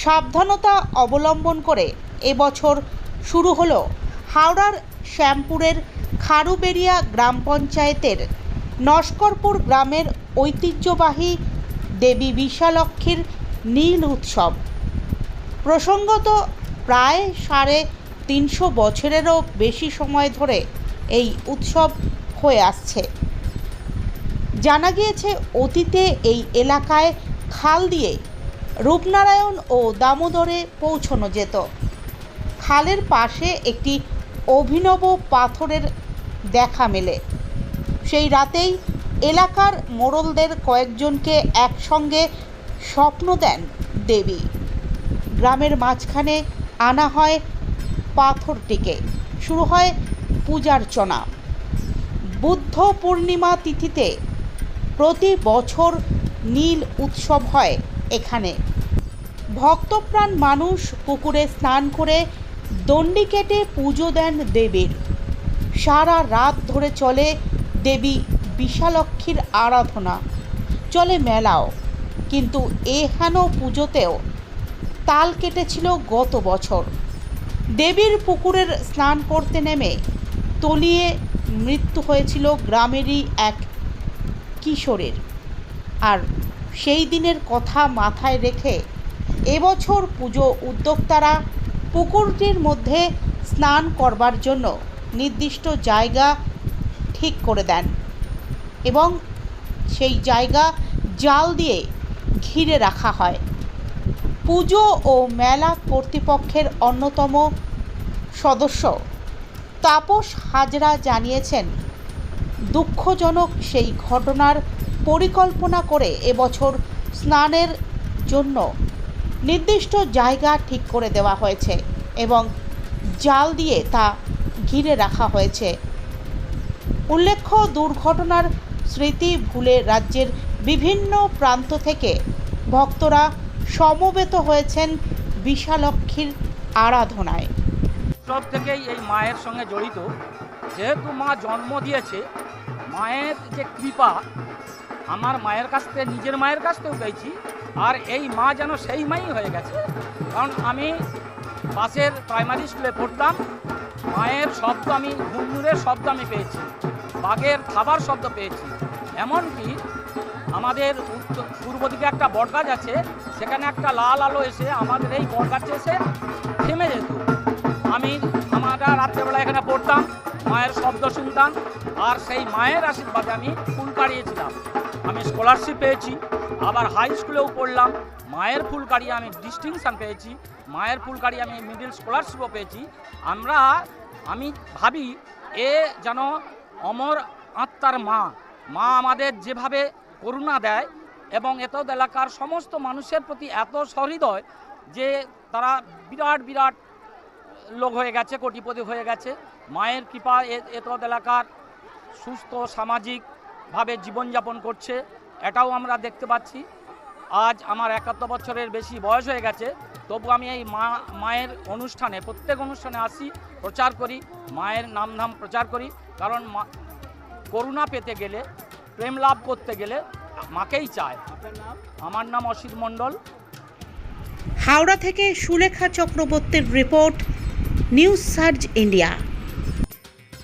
সাবধানতা অবলম্বন করে এবছর শুরু হলো হাওড়ার শ্যামপুরের খারুবেড়িয়া গ্রাম পঞ্চায়েতের নস্করপুর গ্রামের ঐতিহ্যবাহী দেবী বিশালক্ষীর নীল উৎসব। প্রসঙ্গত প্রায় সাড়ে তিনশো বছরেরও বেশি সময় ধরে এই উৎসব হয়ে আসছে। জানা গিয়েছে, অতীতে এই এলাকায় খাল দিয়ে রূপনারায়ণ ও দামোদরে পৌঁছানো যেত। খালের পাশে একটি অভিনব পাথরের দেখা মেলে। সেই রাতেই এলাকার মোড়লদের কয়েকজনকে একসঙ্গে স্বপ্ন দেন দেবী। গ্রামের মাঝখানে আনা হয় পাথরটিকে। শুরু হয় পূজার্চনা। বুদ্ধ পূর্ণিমা তিথিতে প্রতি বছর নীল উৎসব হয় এখানে। ভক্তপ্রাণ মানুষ পুকুরে স্নান করে দণ্ডি কেটে পুজো দেন দেবীর। সারা রাত ধরে চলে দেবী বিশালক্ষীর আরাধনা। চলে মেলাও। কিন্তু এহেন পুজোতেও তাল কেটেছিল গত বছর। দেবীর পুকুরের স্নান করতে নেমে তলিয়ে মৃত্যু হয়েছিল গ্রামেরই এক কিশোরের। আর সেই দিনের কথা মাথায় রেখে এবছর পুজো উদ্যোক্তারা পুকুরটির মধ্যে স্নান করবার জন্য নির্দিষ্ট জায়গা ঠিক করে দেন এবং সেই জায়গা জাল দিয়ে ঘিরে রাখা হয়। পুজো ও মেলা কর্তৃপক্ষের অন্যতম সদস্য তাপস হাজরা জানিয়েছেন, দুঃখজনক সেই ঘটনার পরিকল্পনা করে এবছর স্নানের জন্য নির্দিষ্ট জায়গা ঠিক করে দেওয়া হয়েছে এবং জাল দিয়ে তা ঘিরে রাখা হয়েছে। উল্লেখ্য, দুর্ঘটনার স্মৃতি ভুলে রাজ্যের বিভিন্ন প্রান্ত থেকে ভক্তরা সমবেত হয়েছেন বিশালক্ষীর আরাধনায়। সব থেকেই এই মায়ের সঙ্গে জড়িত। যেহেতু মা জন্ম দিয়েছে, মায়ের যে কৃপা আমার মায়ের কাছ থেকে, নিজের মায়ের কাছ থেকেও পেয়েছি আর এই মা যেন সেই মাই হয়ে গেছে। কারণ আমি পাশের প্রাইমারি স্কুলে পড়তাম। মায়ের শব্দ আমি ঘুমনুরের শব্দ আমি পেয়েছি। বাঘের খাবার শব্দ পেয়েছি। এমনকি আমাদের পূর্ব দিকে একটা বটগাছ আছে, সেখানে একটা লাল আলো এসে আমাদের এই বটগাছে এসে থেমে যেত। আমি, আমরা রাত্রেবেলা এখানে পড়তাম, মায়ের শব্দ শুনতাম। আর সেই মায়ের আশীর্বাদে আমি ফুল কাড়িয়েছিলাম। আমি স্কলারশিপ পেয়েছি, আবার হাই স্কুলেও পড়লাম। মায়ের ফুল কাড়িয়ে আমি ডিস্টিংশন পেয়েছি, মায়ের ফুল কাড়িয়ে আমি মিডিল স্কলারশিপও পেয়েছি। আমরা, আমি ভাবি, এ যেন অমর আত্মার মা মা আমাদের যেভাবে করুণা দেয় এবং এত এলাকার সমস্ত মানুষের প্রতি এত সহৃদয় যে তারা বিরাট বিরাট লোক হয়ে গেছে, কোটিপতি হয়ে গেছে। মায়ের কৃপা এত এলাকার সুস্থ সামাজিকভাবে জীবনযাপন করছে এটাও আমরা দেখতে পাচ্ছি। আজ আমার একাত্তর বছরের বেশি বয়স হয়ে গেছে তবু আমি এই মা মায়ের অনুষ্ঠানে প্রত্যেক অনুষ্ঠানে আসি প্রচার করি মায়ের নামধাম প্রচার করি কারণ মা করুণা পেতে গেলে প্রেম লাভ করতে গেলে মাকেই চায়। আমার নাম অসিত মণ্ডল। হাওড়া থেকে সুলেখা চক্রবর্তীর রিপোর্ট নিউজ সার্চ ইন্ডিয়া।